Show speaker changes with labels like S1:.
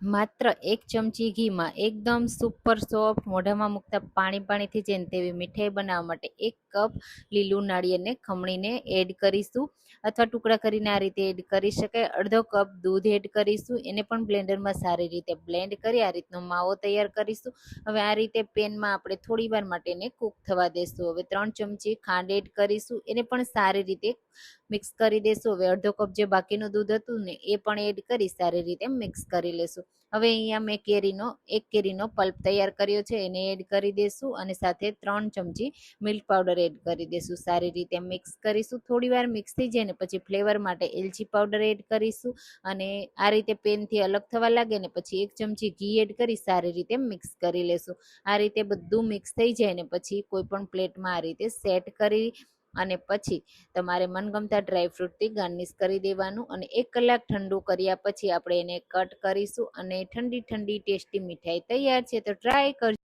S1: માત્ર એક ચમચી ઘીમાં એકદમ સુપર સોફ્ટ મોઢામાં મૂકતા પાણી પાણીથી જેને તેવી મીઠાઈ બનાવવા માટે એક કપ લીલું નાળિયેરને ખમણીને એડ કરીશું. અથવા ટુકડા કરીને આ રીતે એડ કરી શકાય. અડધો કપ દૂધ એડ કરીશું. એને પણ બ્લેન્ડરમાં સારી રીતે બ્લેન્ડ કરી આ રીતનો માવો તૈયાર કરીશું. હવે આ રીતે પેનમાં આપણે થોડી વાર માટે એને કૂક થવા દેશું. હવે ત્રણ ચમચી ખાંડ એડ કરીશું. એને પણ સારી રીતે મિક્સ કરી દેશું. હવે અડધો કપ જે બાકીનું દૂધ હતું ને, એ પણ એડ કરી સારી રીતે મિક્સ કરી લેશું. હવે અહીંયા મેં કેરીનો, એક કેરીનો પલ્પ તૈયાર કર્યો છે, એને એડ કરી દેશું અને સાથે ત્રણ ચમચી મિલ્ક પાવડર એડ કરી દેશું. સારી રીતે મિક્સ કરીશું. થોડી વાર મિક્સ થઈ જાય પછી ફ્લેવર માટે એલચી પાવડર એડ કરીશું અને આ રીતે પેનથી અલગ થવા લાગે ને, પછી એક ચમચી ઘી એડ કરી સારી રીતે મિક્સ કરી લેશું. આ રીતે બધું મિક્સ થઈ જાય ને, પછી કોઈ પણ પ્લેટમાં આ રીતે સેટ કરી અને પછી તમારે મનગમતા ડ્રાયફ્રૂટથી ગાર્નિશ કરી દેવાનું અને એક કલાક ઠંડુ કર્યા પછી આપણે એને કટ કરીશું અને ઠંડી ઠંડી ટેસ્ટી મીઠાઈ તૈયાર છે. તો ટ્રાય કરજો.